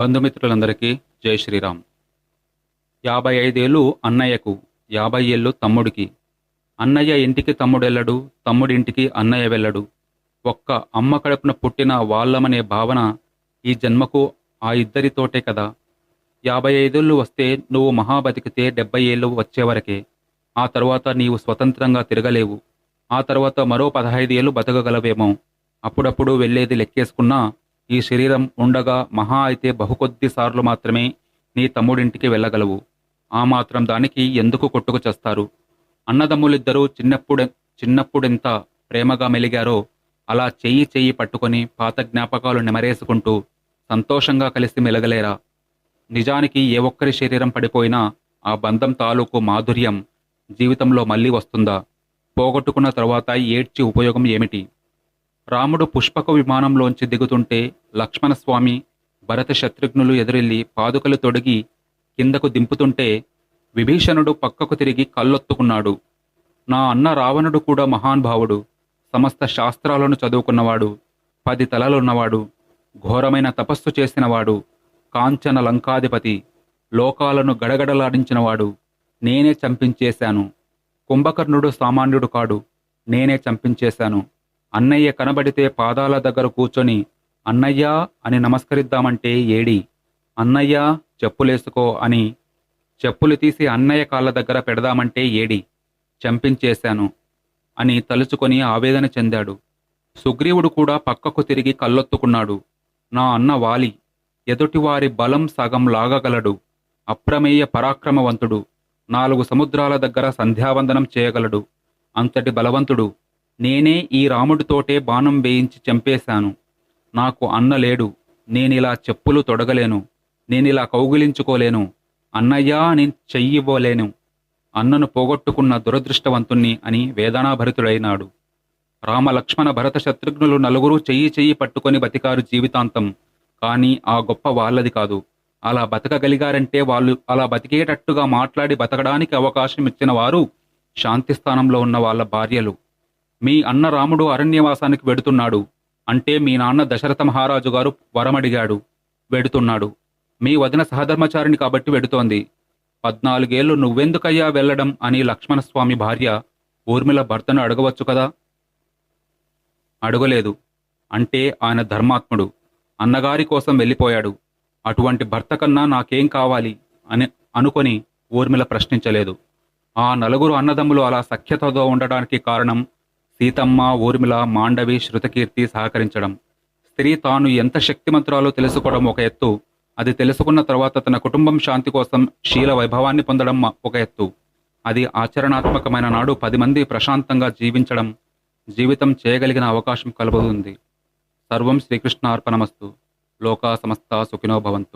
బంధుమిత్రులందరికీ జై శ్రీరామ్. యాభై ఐదేళ్ళు అన్నయ్యకు యాభై ఏళ్ళు తమ్ముడికి. అన్నయ్య ఇంటికి తమ్ముడెళ్ళడు తమ్ముడింటికి అన్నయ్య వెళ్ళడు. ఒక్క అమ్మ కడుపున పుట్టిన వాళ్ళమనే భావన ఈ జన్మకు ఆ ఇద్దరితోటే కదా. యాభై ఐదేళ్ళు వస్తే నువ్వు మహా బతికితే డెబ్బై ఏళ్ళు వచ్చేవరకే. ఆ తర్వాత నీవు స్వతంత్రంగా తిరగలేవు. ఆ తర్వాత మరో పదహైదు ఏళ్ళు బతకగలవేమో. అప్పుడప్పుడు వెళ్ళేది లెక్కేసుకున్నా ఈ శరీరం ఉండగా మహా అయితే బహుకొద్ది సార్లు మాత్రమే నీ తమ్ముడింటికి వెళ్ళగలవు. ఆ మాత్రం దానికి ఎందుకు కొట్టుకు చేస్తారు? అన్నదమ్ములిద్దరూ చిన్నప్పుడు చిన్నప్పుడెంత ప్రేమగా మెలిగారో అలా చెయ్యి చెయ్యి పట్టుకొని పాత జ్ఞాపకాలు నెమరేసుకుంటూ సంతోషంగా కలిసి మెలగలేరా? నిజానికి ఏ ఒక్కరి శరీరం పడిపోయినా ఆ బంధం తాలూకు మాధుర్యం జీవితంలో మళ్ళీ వస్తుందా? పోగొట్టుకున్న తర్వాత ఏడ్చి ఉపయోగం ఏమిటి? రాముడు పుష్పక విమానంలోంచి దిగుతుంటే లక్ష్మణస్వామి భరత శత్రుఘ్నులు ఎదురెళ్ళి పాదుకలు తొడిగి కిందకు దింపుతుంటే విభీషణుడు పక్కకు తిరిగి కళ్ళొత్తుకున్నాడు. నా అన్న రావణుడు కూడా మహానుభావుడు సమస్త శాస్త్రాలను చదువుకున్నవాడు. పది తలలున్నవాడు. ఘోరమైన తపస్సు చేసినవాడు. కాంచన లంకాధిపతి. లోకాలను గడగడలాడించినవాడు. నేనే చంపించేశాను. కుంభకర్ణుడు సామాన్యుడు కాడు. నేనే చంపించేశాను. అన్నయ్య కనబడితే పాదాల దగ్గర కూర్చొని అన్నయ్య అని నమస్కరిద్దామంటే ఏడి? అన్నయ్య చెప్పులేసుకో అని చెప్పులు తీసి అన్నయ్య కాళ్ళ దగ్గర పెడదామంటే ఏడి? చంపించేశాను అని తలుచుకొని ఆవేదన చెందాడు. సుగ్రీవుడు కూడా పక్కకు తిరిగి కళ్ళొత్తుకున్నాడు. నా అన్న వాలి ఎదుటివారి బలం సగం లాగగలడు అప్రమేయ పరాక్రమవంతుడు నాలుగు సముద్రాల దగ్గర సంధ్యావందనం చేయగలడు అంతటి బలవంతుడు నేనే ఈ రాముడితోటే బాణం వేయించి చంపేశాను. నాకు అన్న లేడు. నేనిలా చెప్పులు తొడగలేను. నేనిలా కౌగిలించుకోలేను. అన్నయ్యా నేను చెయ్యివ్వలేను. అన్నను పోగొట్టుకున్న దురదృష్టవంతుణ్ణి అని వేదనాభరితుడైనాడు. రామలక్ష్మణ భరత శత్రుఘ్నులు నలుగురు చెయ్యి చెయ్యి పట్టుకొని బతికారు జీవితాంతం. కానీ ఆ గొప్ప వాళ్ళది కాదు. అలా బతకగలిగారంటే వాళ్ళు అలా బతికేటట్టుగా మాట్లాడి బతకడానికి అవకాశం ఇచ్చిన వారు శాంతిస్థానంలో ఉన్న వాళ్ళ భార్యలు. మీ అన్న రాముడు అరణ్యవాసానికి వెడుతున్నాడు. అంటే మీ నాన్న దశరథ మహారాజు గారు వరమడిగాడు. వెడుతున్నాడు. మీ వదిన సహధర్మచారిని కాబట్టి వెడుతోంది. పద్నాలుగేళ్ళు నువ్వెందుకయ్యా వెళ్ళడం అని లక్ష్మణస్వామి భార్య ఊర్మిళ భర్తను అడగవచ్చు కదా? అడగలేదు. అంటే ఆయన ధర్మాత్ముడు. అన్నగారి కోసం వెళ్ళిపోయాడు. అటువంటి భర్త కన్నా నాకేం కావాలి అని అనుకొని ఊర్మిళ ప్రశ్నించలేదు. ఆ నలుగురు అన్నదమ్ములు అలా సఖ్యతతో ఉండడానికి కారణం సీతమ్మ ఊర్మిళ మాండవి శృతకీర్తి సహకరించడం. స్త్రీ తాను ఎంత శక్తిమంతురాలో తెలుసుకోవడం ఒక ఎత్తు. అది తెలుసుకున్న తర్వాత తన కుటుంబం శాంతి కోసం శీల వైభవాన్ని పొందడం ఒక ఎత్తు. అది ఆచరణాత్మకమైన నాడు పది మంది ప్రశాంతంగా జీవించడం జీవితం చేయగలిగిన అవకాశం కలుగుతుంది. సర్వం శ్రీకృష్ణ అర్పణమస్తు లోకా సమస్త సుఖినో భవంతు.